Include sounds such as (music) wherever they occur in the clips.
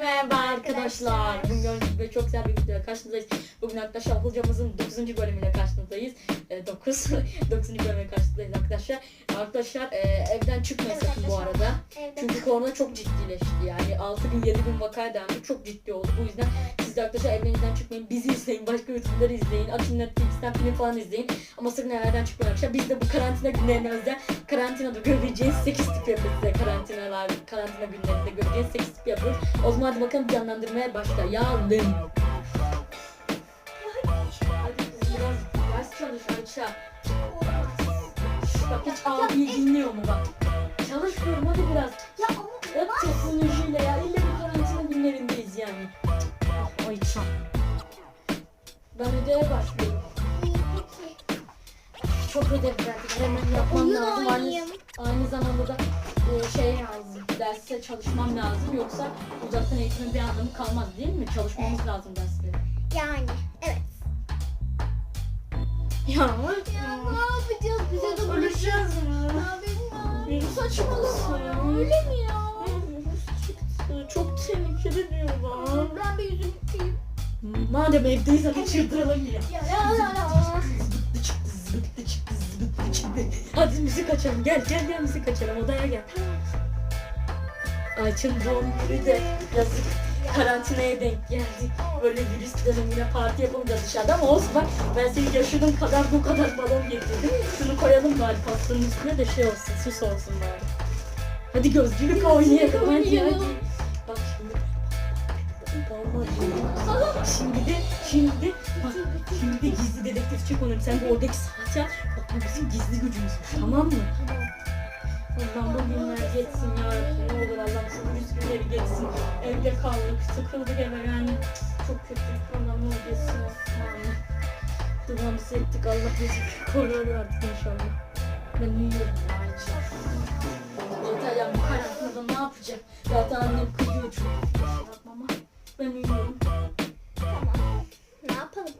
Merhaba arkadaşlar. Bugün gördüğünüz gibi çok güzel bir videoya karşınızdayız. Bugün arkadaşlar hocamızın 9. bölümüyle karşınızdayız. E, 9. 9. (laughs) bölümüyle karşınızdayız arkadaşlar. Arkadaşlar e, evden çıkmayın Evet sakın bu arada. Evet. Çünkü korona çok ciddileşti yani 6 bin 7 bin vakaya dayandı. Çok ciddi oldu. Bu yüzden siz de arkadaşlar evlerinizden çıkmayın. Bizi izleyin. Başka YouTube'ları izleyin. Açın Netflix'ten film falan izleyin. Ama sakın evlerden çıkmayın arkadaşlar. Biz de bu karantina günlerine özel karantinada görebileceğiniz 8 tip yapıyoruz size. Karantinalar, karantina günlerinde göreceğiniz 8 tip yapıyoruz. O zaman hadi bakalım canlandırmaya başlayalım. Hadi kızım biraz ders çalış Ayça. Bak hiç abiyi dinliyor mu bak. Çalışıyorum hadi biraz. Ya ama Hep teknolojiyle ya. İlle bir karantina günlerindeyiz yani. Ayça. Ben ödeve başlıyorum. Çok ödev verdik. Hemen yapmam Oyun lazım. Aynı, oynayayım. aynı zamanda da e. Derse çalışmam lazım. Yoksa uzaktan eğitimin bir anlamı kalmaz değil mi? Çalışmamız lazım dersleri. yani evet. Ya Ya ne yapacağız bize de öleceğiz mi? Virüs Saçmalama ya. Öyle mi ya? Çok tehlikeli diyorlar. Ben bir yüzümü yıkayayım. Madem evdeyiz hadi çıldıralım ya. Ya zıbıttı çıktı. Hadi müzik açalım. Gel gel gel müzik açalım. Odaya gel. Ayça'nın doğum günü de yazık karantinaya denk geldi. Böyle virüs dönemine parti yapamayacağız dışarıda ama olsun bak ben senin yaşadığın kadar bu kadar balon getirdim. Şunu koyalım bari pastanın üstüne de şey olsun, süs olsun bari. Hadi gözcülük oynayalım hadi hadi. Bak şimdi. Şimdi de şimdi bak şimdi de gizli dedektifçi konum. Sen de oradaki saati al. Bak bu bizim gizli gücümüz. Tamam mı? Allah'ım bu günler geçsin ya Rabbim. Ne olur Allah'ım şu virüs günleri geçsin. Evde kaldık, sıkıldık eve yani. Çok kötü. Allah'ım ne olur geçsin Osmanlı. Duamızı ettik. Allah bizi korur artık inşallah. Ben uyuyorum ya. Yeter ya bu karantinada ne yapacağım? Zaten annem. Yapma ama ben uyuyorum. Tamam. Ne yapalım?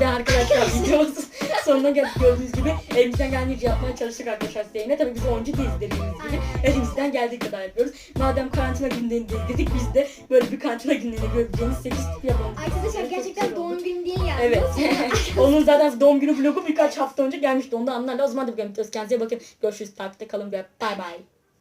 Ve arkadaşlar videomuzun sonuna geldik gördüğünüz gibi elimizden geldiğince yapmaya çalıştık arkadaşlar size. Tabii biz oyuncu değiliz dediğimiz gibi elimizden geldiği kadar yapıyoruz. Madem karantina günlerindeyiz dedik biz de böyle bir karantina günlerinde görebileceğiniz 8 tip yapalım. Arkadaşlar gerçekten doğum günü diye geldi. Evet. (laughs) Onun zaten doğum günü vlogu birkaç hafta önce gelmişti. Onu da anlarla. O zaman da bir görüntü. Kendinize bakın. Görüşürüz. Takipte kalın ve bay bay.